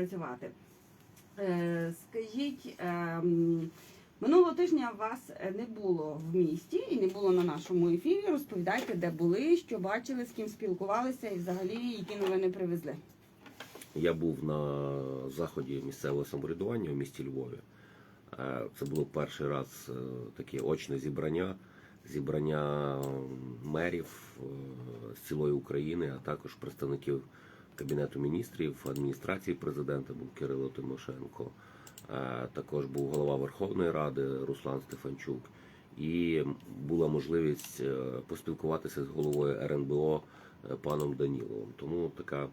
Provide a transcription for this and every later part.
працювати. Е, Скажіть, ем, минулого тижня вас не було в місті і не було на нашому ефірі. Розповідайте, де були, що бачили, з ким спілкувалися і взагалі які новини привезли. Я був на заході місцевого самоврядування в місті Львові. Е, Це було перший раз е, таке очне зібрання, зібрання мерів з цілої України, а також представників Кабінету міністрів, адміністрації президента був Кирило Тимошенко. Також був голова Верховної Ради Руслан Стефанчук. І була можливість е, поспілкуватися з головою РНБО е, паном Даніловим. Тому така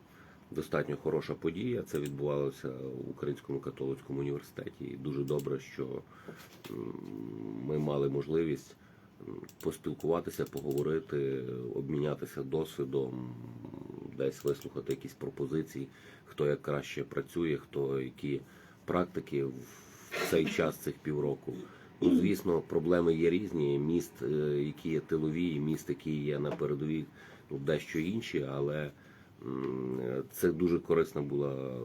достатньо хороша подія. Це відбувалося в Українському католицькому університеті. І дуже добре, що ми мали можливість поспілкуватися, поговорити, обмінятися досвідом, десь вислухати якісь пропозиції, хто як краще працює, хто які практики в цей час цих півроку. Ну, звісно, проблеми є різні. Міст, е, які є тилові, міст, які є на передовій, ну, дещо інші, але це дуже корисна була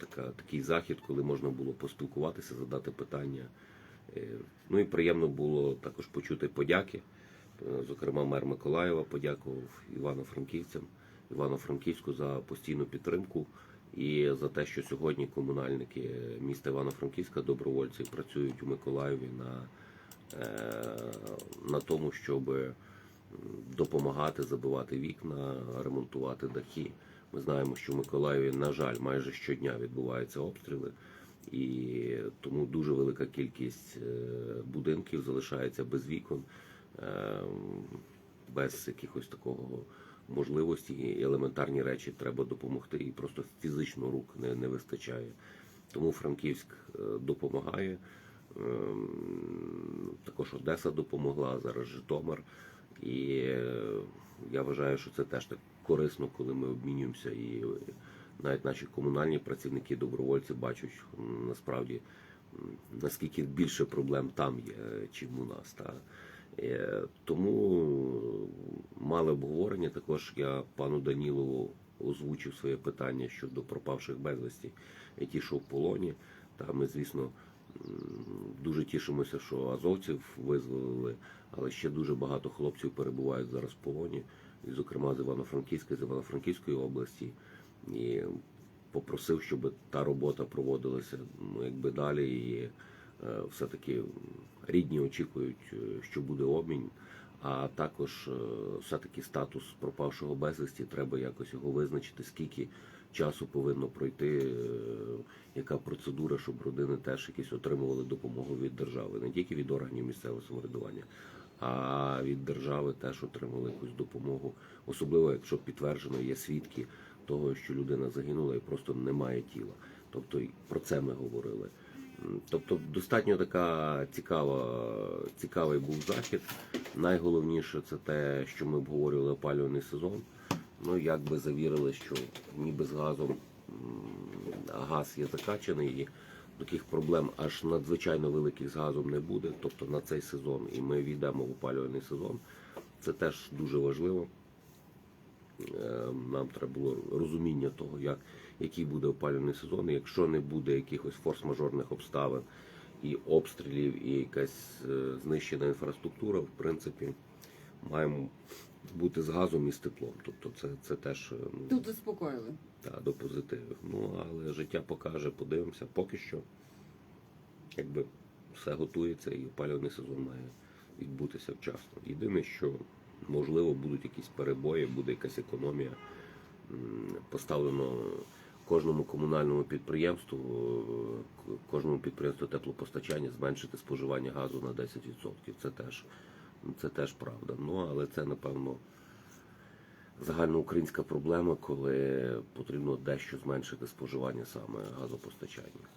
така, такий захід, коли можна було поспілкуватися, задати питання. Е, Ну і приємно було також почути подяки. Е, Зокрема, мер Миколаєва подякував Івано-Франківцям, Івано-Франківську за постійну підтримку і за те, що сьогодні комунальники міста Івано-Франківська, добровольці, працюють у Миколаєві на, е, на тому, щоб допомагати забивати вікна, ремонтувати дахи. Ми знаємо, що в Миколаєві, на жаль, майже щодня відбуваються обстріли, і тому дуже велика кількість е, будинків залишається без вікон, е, без якихось такого можливості. І елементарні речі треба допомогти, і просто фізично рук не, не вистачає. Тому Франківськ е, допомагає. Ем, Також Одеса допомогла, зараз Житомир. І е, я вважаю, що це теж так корисно, коли ми обмінюємося. І навіть наші комунальні працівники, добровольці бачать насправді наскільки більше проблем там є, е, чим у нас. Та. Е, Тому мали обговорення. Також я пану Данілову озвучив своє питання щодо пропавших безвісті, які йшов в полоні. Та ми, звісно, дуже тішимося, що азовців визволили, але ще дуже багато хлопців перебувають зараз в полоні, і, зокрема з Івано-Франківська, з Івано-Франківської області. І попросив, щоб та робота проводилася ну, якби далі. І все-таки рідні очікують, е, що буде обмін. А також е, все-таки статус пропавшого безвісті треба якось його визначити, скільки часу повинно пройти, е, яка процедура, щоб родини теж якісь отримували допомогу від держави, не тільки від органів місцевого самоврядування, а від держави теж отримали якусь допомогу, особливо якщо підтверджено є свідки того, що людина загинула і просто немає тіла. Тобто про це ми говорили. Тобто достатньо така цікава, цікавий був захід. Найголовніше це те, що ми обговорювали опалювальний сезон. Ну, як би завірили, що ніби з газом газ є закачаний і таких проблем аж надзвичайно великих з газом не буде. Тобто на цей сезон і ми війдемо в опалювальний сезон. Це теж дуже важливо. Е, Нам треба було розуміння того, як, який буде опалювальний сезон. Якщо не буде якихось форс-мажорних обставин і обстрілів, і якась е, знищена інфраструктура, в принципі, маємо бути з газом і з теплом. Тобто це, це теж е, ну, Тут заспокоїли. та, до позитиву. Ну, але життя покаже, подивимося. Поки що, якби все готується і опалювальний сезон має відбутися вчасно. Єдине, що можливо будуть якісь перебої, буде якась економія. Поставлено кожному комунальному підприємству, е, кожному підприємству теплопостачання зменшити споживання газу на 10%. Це теж, це теж правда. Ну, але це, напевно, загальноукраїнська проблема, коли потрібно дещо зменшити споживання саме газопостачання.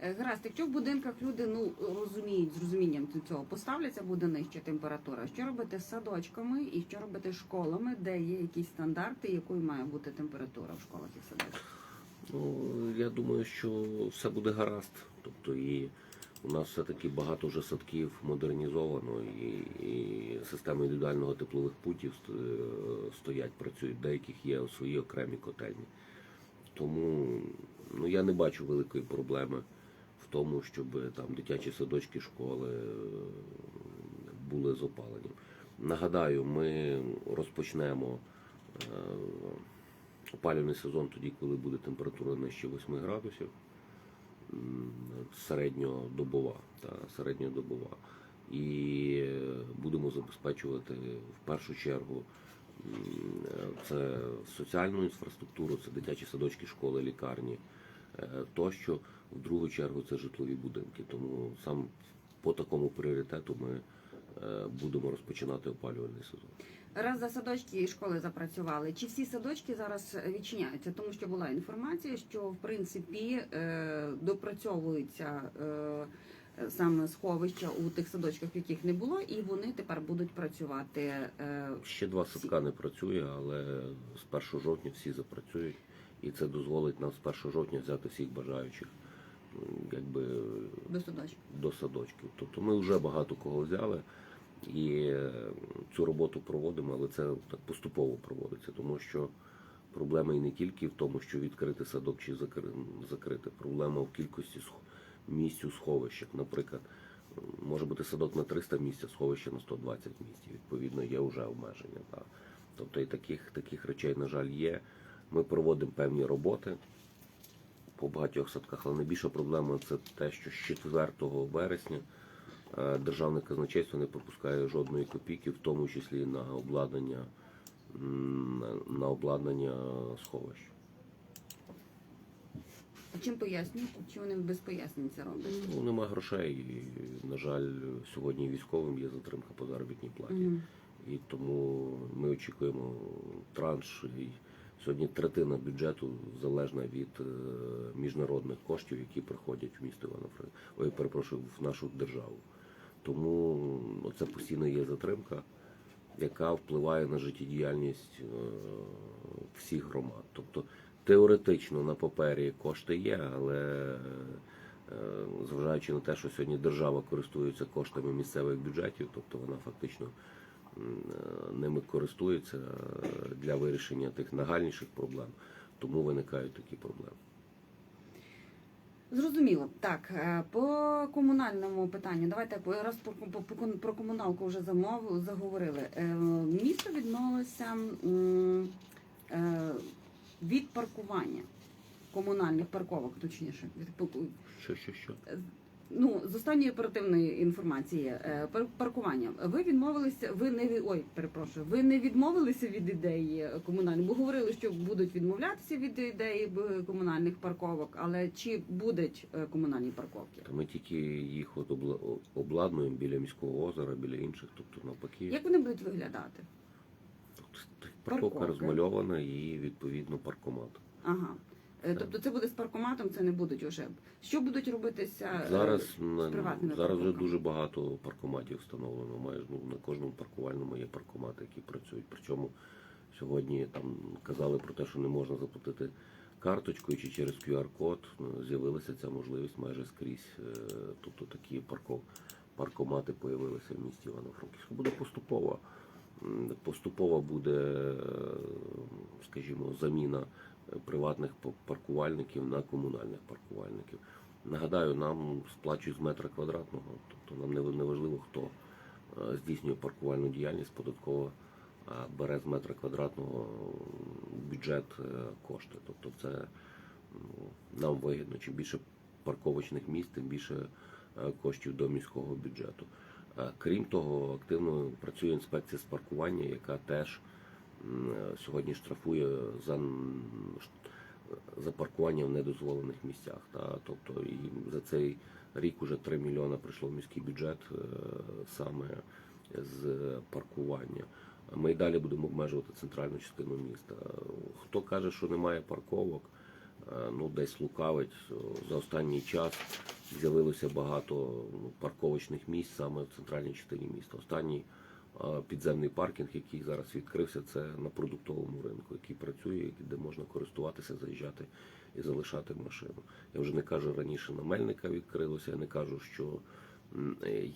Е, Гаразд, якщо в будинках люди ну розуміють з розумінням цього, поставляться буде нижча температура. Що робити з садочками і що робити з школами, де є якісь стандарти, якою має бути температура в школах і садочках? Ну, я думаю, що все буде гаразд. Тобто і у нас все-таки багато вже садків модернізовано, і, і системи індивідуального теплових путів е, стоять, працюють. Деяких є свої окремі котельні. Тому Ну я не бачу великої проблеми в тому, щоб там дитячі садочки, школи е, були з опаленням. Нагадаю, ми розпочнемо е, опалювальний сезон тоді, коли буде температура нижче 8 градусів, середньодобова, та, середньодобова. І будемо забезпечувати в першу чергу це соціальну інфраструктуру, це дитячі садочки, школи, лікарні е, тощо. В другу чергу це житлові будинки. Тому сам по такому пріоритету ми е, будемо розпочинати опалювальний сезон. Раз за садочки і школи запрацювали. Чи всі садочки зараз відчиняються? Тому що була інформація, що в принципі е, допрацьовуються е, саме сховища у тих садочках, яких не було, і вони тепер будуть працювати. е, Ще два садка не працює, але з 1 жовтня всі запрацюють, і це дозволить нам з 1 жовтня взяти всіх бажаючих якби, До садочків. до садочків. Тобто ми вже багато кого взяли і е, цю роботу проводимо, але це так поступово проводиться, тому що проблема і не тільки в тому, що відкрити садок чи закрити. Проблема в кількості місць у сховищах. Наприклад, може бути садок на 300 місць, а сховище на 120 місць. Відповідно, є вже обмеження. Так. Тобто і таких, таких речей, на жаль, є. Ми проводимо певні роботи по багатьох садках, але найбільша проблема це те, що з 4 вересня державне казначейство не пропускає жодної копійки, в тому числі на обладнання, на- на обладнання сховищ. А чим пояснюють? Чи вони без пояснень це роблять? Ну, нема грошей. І, на жаль, сьогодні військовим є затримка по заробітній платі. Мгм. І тому ми очікуємо транш. І сьогодні третина бюджету залежна від е, міжнародних коштів, які приходять в місто Івано-Франківськ. Ой, перепрошую, в нашу державу. Тому це постійно є затримка, яка впливає на життєдіяльність е, всіх громад. Тобто теоретично на папері кошти є, але е, зважаючи на те, що сьогодні держава користується коштами місцевих бюджетів, тобто вона фактично е, ними користується для вирішення тих нагальніших проблем, тому виникають такі проблеми. Зрозуміло. Так, е, по комунальному питанню, давайте раз про, комуналку вже замов заговорили. Е, Місто відмовилося е, від паркування комунальних парковок, точніше, від Що, що, що? Ну з останньої оперативної інформації е, паркування. Ви відмовилися, ви не ой, перепрошую, ви не відмовилися від ідеї комунальних, бо говорили, що будуть відмовлятися від ідеї б- комунальних парковок, але чи будуть е, комунальні парковки? Ми тільки їх от обладнуємо біля міського озера, біля інших, тобто навпаки. Як вони будуть виглядати? Тобто парковка Парковка. розмальована і відповідно паркомат. Ага. Е, Тобто це буде з паркоматом, це не будуть уже. Що будуть робитися е, Зараз на приватними зараз вже дуже багато паркоматів встановлено. Майже ну на кожному паркувальному є паркомати, які працюють. Причому сьогодні там казали про те, що не можна заплатити карточкою чи через QR-код. Ну, З'явилася ця можливість майже скрізь. Е, Тобто такі парков паркомати появилися в місті Івано-Франківську. Буде поступово. Поступово буде, скажімо, заміна приватних паркувальників на комунальних паркувальників. Нагадаю, нам сплачують з метра квадратного, тобто нам не важливо, хто е, здійснює паркувальну діяльність податково, а бере з метра квадратного бюджет е, кошти. Тобто це нам вигідно. Чим більше парковочних місць, тим більше е, коштів до міського бюджету. Е, Крім того, активно працює інспекція з паркування, яка теж е, сьогодні штрафує за, за паркування в недозволених місцях. Та? Тобто і за цей рік уже 3 мільйони прийшло в міський бюджет е, саме з паркування. Ми й далі будемо обмежувати центральну частину міста. Хто каже, що немає парковок, е, ну десь лукавить. За останній час з'явилося багато ну, парковочних місць саме в центральній частині міста. Останній підземний паркінг, який зараз відкрився, це на продуктовому ринку, який працює, де можна користуватися, заїжджати і залишати машину. Я вже не кажу раніше на Мельника відкрилося, я не кажу, що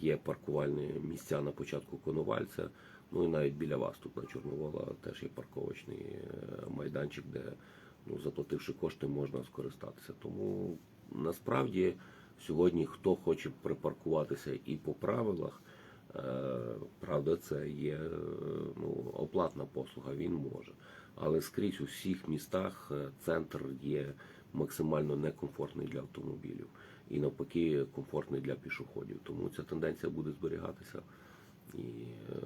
є паркувальні місця на початку Коновальця. Ну і навіть біля вас тут на Чорновола теж є парковочний е, майданчик, де ну, заплативши кошти, можна скористатися. Тому насправді сьогодні хто хоче припаркуватися і по правилах, правда, це є е, ну, оплатна послуга, він може. Але скрізь у всіх містах е, центр є максимально некомфортний для автомобілів і навпаки комфортний для пішоходів. Тому ця тенденція буде зберігатися і е,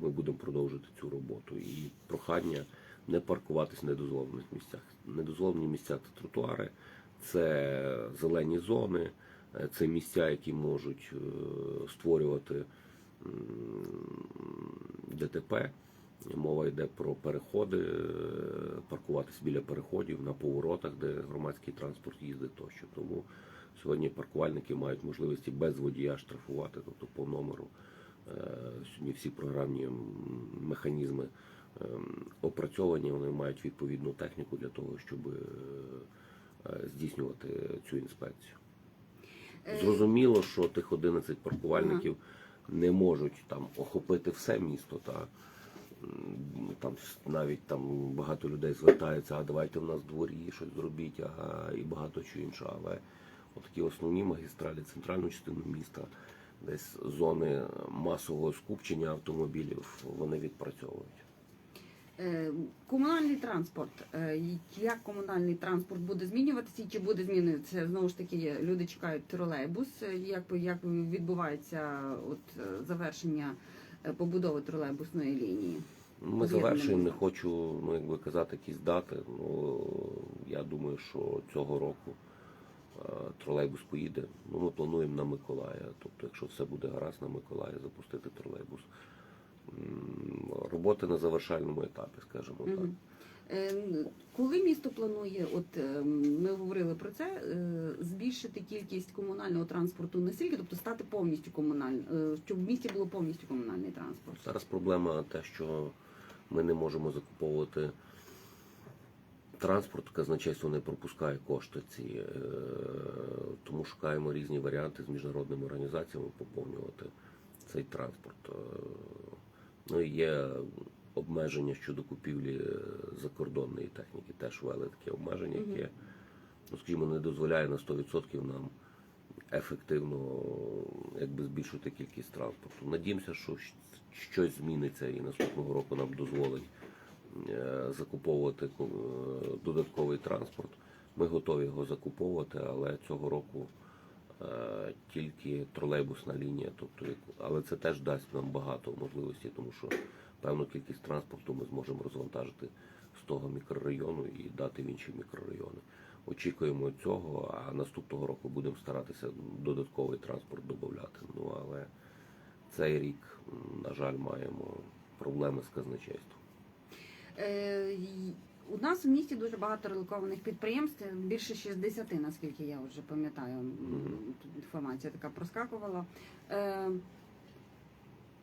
ми будемо продовжувати цю роботу. І прохання не паркуватись в недозволених місцях. Недозволені місця це тротуари, це зелені зони, е, це місця, які можуть е, створювати ДТП. Мова йде про переходи, е, паркуватись біля переходів на поворотах, де громадський транспорт їздить тощо. Тому сьогодні паркувальники мають можливості без водія штрафувати, тобто по номеру. Е, Сьогодні всі програмні механізми ем, опрацьовані, вони мають відповідну техніку для того, щоб е, е, здійснювати цю інспекцію. Е, Зрозуміло, що тих 11 паркувальників не можуть там охопити все місто. Та там навіть там багато людей звертаються, а давайте в нас дворі щось зробіть, а і багато чого іншого. Але отакі основні магістралі, центральну частину міста, десь зони масового скупчення автомобілів, вони відпрацьовують. Е, Комунальний транспорт. Е, Як комунальний транспорт буде змінюватися, чи буде змінюватися? Знову ж таки, люди чекають тролейбус. Е, Як, як відбувається от, завершення побудови тролейбусної лінії? Ми завершуємо, не хочу ну, якби казати якісь дати. Ну, я думаю, що цього року тролейбус поїде. Ну, ми плануємо на Миколая. Тобто, якщо все буде гаразд на Миколая, запустити тролейбус. Роботи на завершальному етапі, скажімо так. Е, Коли місто планує, от е, ми говорили про це, е, збільшити кількість комунального транспорту настільки, тобто стати повністю комунальним, щоб в місті було повністю комунальний транспорт. Зараз проблема те, що ми не можемо закуповувати транспорт, казначейство не пропускає кошти ці, тому шукаємо різні варіанти з міжнародними організаціями поповнювати цей транспорт. Ну є обмеження щодо купівлі е, закордонної техніки. Теж ввели таке обмеження, яке, ну скажімо, не дозволяє на 100% нам ефективно якби збільшити кількість транспорту. Надіємося, що щось зміниться і наступного року нам дозволить е, закуповувати е, додатковий транспорт. Ми готові його закуповувати, але цього року тільки тролейбусна лінія. Тобто, але це теж дасть нам багато можливостей, тому що певну кількість транспорту ми зможемо розвантажити з того мікрорайону і дати в інші мікрорайони. Очікуємо цього, а наступного року будемо старатися додатковий транспорт додати. Ну але цей рік, на жаль, маємо проблеми з казначейством. Е, У нас в місті дуже багато релокованих підприємств, більше 60, наскільки я вже пам'ятаю. Тут інформація така проскакувала. Е,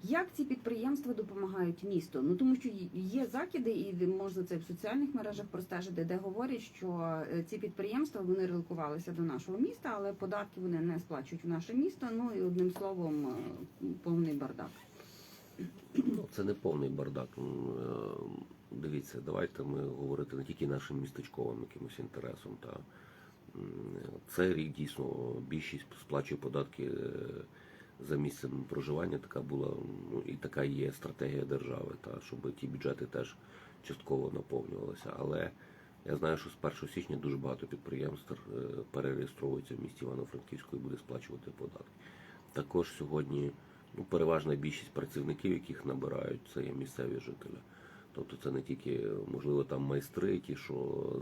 Як ці підприємства допомагають місту? Ну тому що є закиди, і можна це в соціальних мережах простежити, де говорять, що е, ці підприємства вони релокувалися до нашого міста, але податки вони не сплачують в наше місто. Ну і одним словом, е, повний бардак. Ну, це не повний бардак. Дивіться, давайте ми говорити не тільки нашим містечковим якимось інтересом. Та м, цей рік дійсно більшість сплачує податки е, за місцем проживання. Така була ну, і така є стратегія держави, та щоб ті бюджети теж частково наповнювалися. Але я знаю, що з 1 січня дуже багато підприємств е, перереєстровуються в місті Івано-Франківську і буде сплачувати податки. Також сьогодні ну, переважна більшість працівників, яких набирають, це є місцеві жителі. Тобто це не тільки, можливо, там майстри, ті, що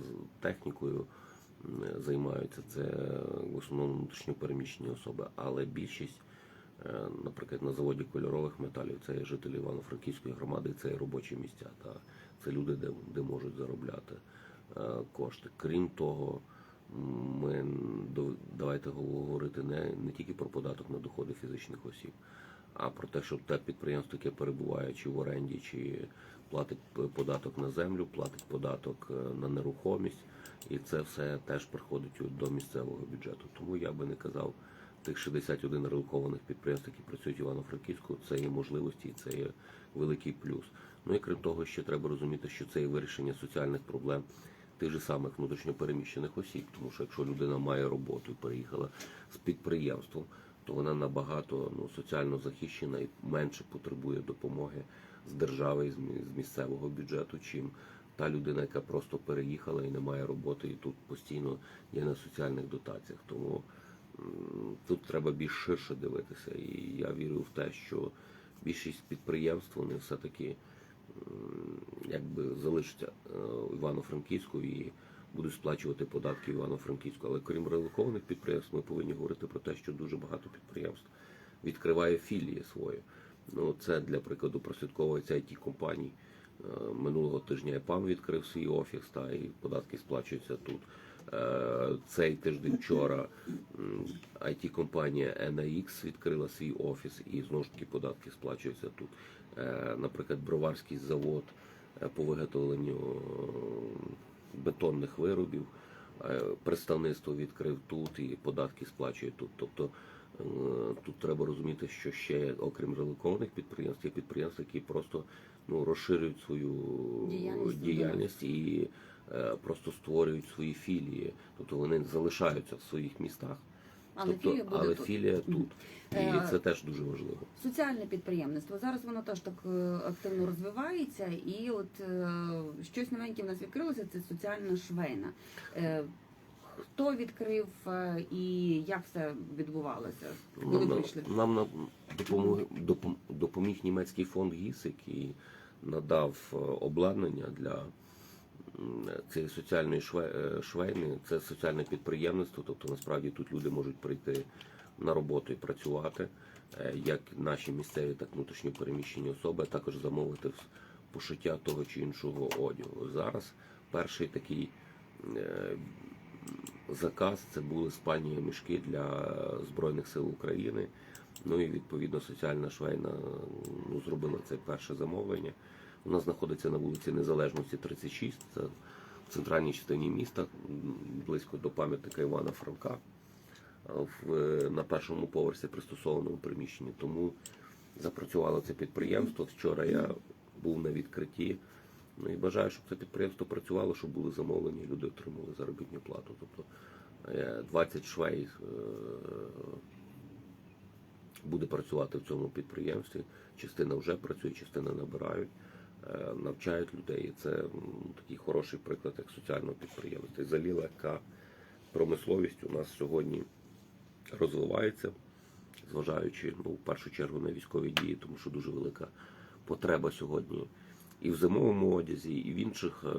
з технікою займаються, це в основному внутрішньопереміщені особи, але більшість, е, наприклад, на заводі кольорових металів, це є жителі Івано-Франківської громади, це є робочі місця, та це люди, де, де можуть заробляти е, кошти. Крім того, ми давайте говорити не, не тільки про податок на доходи фізичних осіб, а про те, щоб те підприємство, яке перебуває чи в оренді, чи платить податок на землю, платить податок е, на нерухомість, і це все теж приходить до місцевого бюджету. Тому я би не казав тих 61 релокованих підприємств, які працюють в Івано-Франківську, це є можливості, і це є великий плюс. Ну і крім того, ще треба розуміти, що це є вирішення соціальних проблем тих же самих внутрішньопереміщених осіб. Тому що якщо людина має роботу і переїхала з підприємством, то вона набагато ну, соціально захищена і менше потребує допомоги з держави з місцевого бюджету, чим та людина, яка просто переїхала і не має роботи, і тут постійно є на соціальних дотаціях. Тому тут треба більш ширше дивитися. І я вірю в те, що більшість підприємств вони все-таки якби залишаться е, Івано-Франківську і будуть сплачувати податки Івано-Франківську. Але крім релокованих підприємств, ми повинні говорити про те, що дуже багато підприємств відкриває філії свої. Ну, це для прикладу прослідковується it компаній. Е, Минулого тижня ЕПАМ відкрив свій офіс, та і податки сплачуються тут. Е, Цей тиждень вчора it компанія NAX відкрила свій офіс і знову ж таки податки сплачуються тут. Е, Наприклад, броварський завод по виготовленню бетонних виробів. е, Представництво відкрив тут і податки сплачує тут. Тобто е, тут треба розуміти, що ще окрім релокованих підприємств, є підприємства, які просто ну, розширюють свою Діяльність, діяльність і е, просто створюють свої філії. Тобто вони залишаються в своїх містах. Але тобто, філія буде але тут. філія тут. І Е, це теж дуже важливо. Соціальне підприємництво. Зараз воно теж так е, активно розвивається, і от е, щось новеньке в нас відкрилося, це соціальна швейна. Хто відкрив і як все відбувалося? Коли Нам, прийшли? нам на допомог, допом- допоміг німецький фонд ГІС, який надав обладнання для цієї соціальної е, швейни. Це соціальне підприємництво, тобто насправді тут люди можуть прийти на роботу і працювати, е, як наші місцеві, так внутрішньо переміщені особи, а також замовити пошиття того чи іншого одягу. Зараз перший такий е, заказ це були спальні мішки для Збройних сил України. Ну і відповідно соціальна швейна ну, зробила це перше замовлення. Вона знаходиться на вулиці Незалежності 36, це в центральній частині міста, близько до пам'ятника Івана Франка, е, на першому поверсі пристосованому приміщенні. Тому запрацювало це підприємство. Вчора я був на відкритті. Ну і бажаю, щоб це підприємство працювало, щоб були замовлені, люди отримали заробітну плату. Тобто е, 20 швей е, буде працювати в цьому підприємстві. Частина вже працює, частина набирають, е, навчають людей. І це такий хороший приклад як соціального підприємства. І взагалі легка промисловість у нас сьогодні розвивається, зважаючи ну, в першу чергу на військові дії, тому що дуже велика потреба сьогодні і в зимовому одязі, і в інших, е,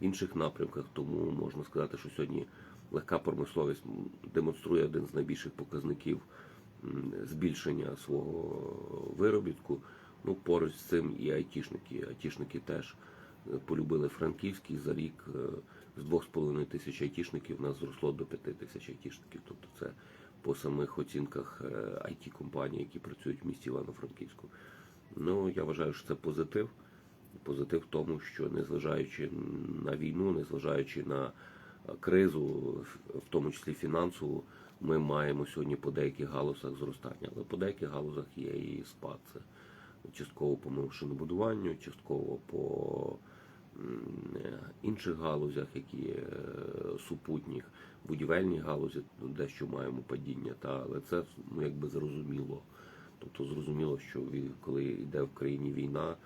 інших напрямках. Тому можна сказати, що сьогодні легка промисловість демонструє один з найбільших показників збільшення свого виробітку. Ну, поруч з цим і айтішники. Айтішники теж е, полюбили франківський за рік. е, З 2,5 тисяч айтішників нас зросло до 5 тисяч айтішників. Тобто це по самих оцінках it компаній, які працюють в місті Івано-Франківську. Ну, я вважаю, що це позитив. Позитив в тому, що незважаючи на війну, незважаючи на е, кризу, в- тому числі фінансову, ми маємо сьогодні по деяких галузях зростання. Але по деяких галузях є і спад. Це частково по машинобудуванню, частково по е, інших галузях, які е, супутніх, будівельні галузі, ну, дещо маємо падіння, та, але це ну, якби зрозуміло. Тобто зрозуміло, що коли йде в країні війна,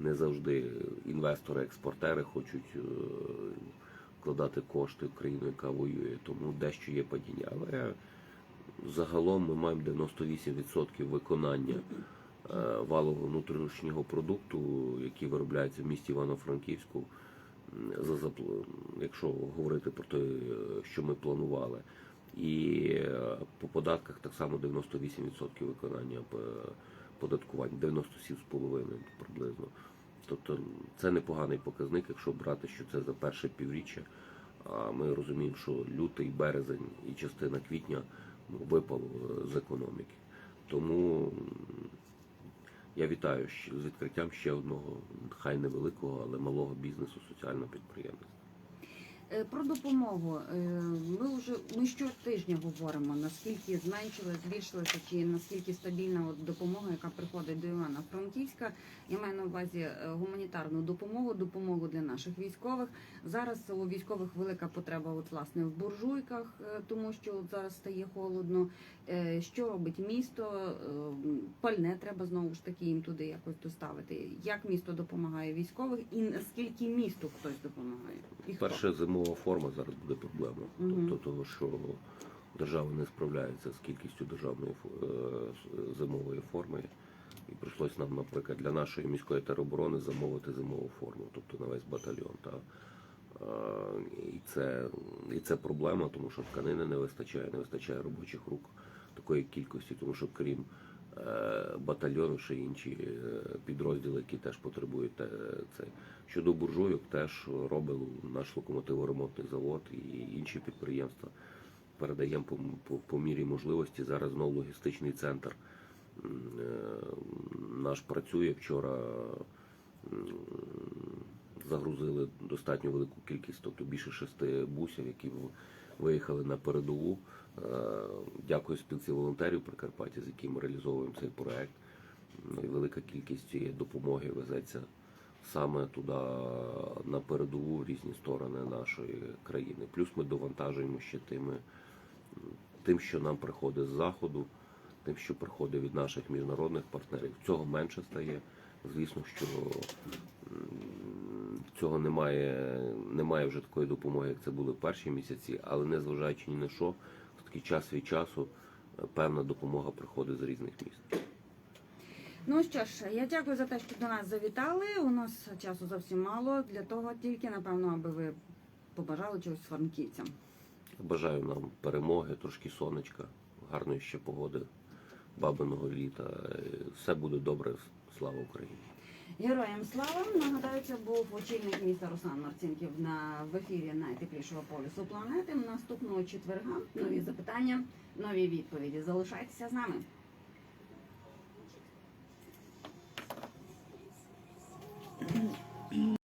не завжди інвестори-експортери хочуть е, вкладати кошти в країну, яка воює, тому дещо є падіння. Але загалом ми маємо 98% виконання валового внутрішнього продукту, який виробляється в місті Івано-Франківську. Якщо говорити про те, е, що ми планували. І е, по податках так само 98% виконання е, податкувань, 97,5% приблизно. Тобто це непоганий показник, якщо брати, що це за перше півріччя. А ми розуміємо, що лютий, березень і частина квітня е, з економіки. Тому я вітаю з відкриттям ще одного, хай невеликого, але малого бізнесу, соціального підприємництва. Е, Про допомогу. Е, Ми вже ми щотижня говоримо, наскільки зменшилась, збільшилася, чи наскільки стабільна допомога, яка приходить до Івана Франківська. Я маю на увазі е, гуманітарну допомогу, допомогу для наших військових. Зараз у військових велика потреба, от власне в буржуйках, тому що от зараз стає холодно. Що робить місто? Пальне треба знову ж таки їм туди якось доставити. Як місто допомагає військових, і наскільки місту хтось допомагає? І хто? Перше зимова форма зараз буде проблема. Мгм. Тобто того, що держава не справляється з кількістю державної е, зимової форми. І прийшлося нам, наприклад, для нашої міської тероборони замовити зимову форму, тобто на весь батальйон. Та, і, це, і це проблема, тому що тканини не вистачає, не вистачає робочих рук такої кількості, тому що крім е, батальйону, ще інші е, підрозділи, які теж потребують е, це. Щодо буржуйок, теж робив наш локомотиворемонтний завод і інші підприємства. Передаємо по, по, по мірі можливості. Зараз знову логістичний центр наш працює. Вчора загрузили достатньо велику кількість, тобто більше шести бусів, які виїхали на передову. Е, Дякую спілці волонтерів Прикарпаття, з яким реалізовуємо цей проект. Ну, велика кількість цієї допомоги везеться саме туди на передову в різні сторони нашої країни. Плюс ми довантажуємо ще тими, тим, що нам приходить з заходу, тим, що приходить від наших міжнародних партнерів. Цього менше стає. Звісно, що цього немає, немає вже такої допомоги, як це були в перші місяці, але незважаючи ні на що, в такий час від часу е, певна допомога приходить з різних міст. Ну що ж, я дякую за те, що до нас завітали. У нас часу зовсім мало для того, тільки напевно, аби ви побажали чогось франківцям. Бажаю нам перемоги, трошки сонечка, гарної ще погоди, бабиного літа. Е, Все буде добре. Слава Україні! Героям слава! Нагадаю, це був очільник міста Руслан Марцинків на в ефірі найтеплішого полюсу планети. Наступного четверга нові запитання, нові відповіді. Залишайтеся з нами.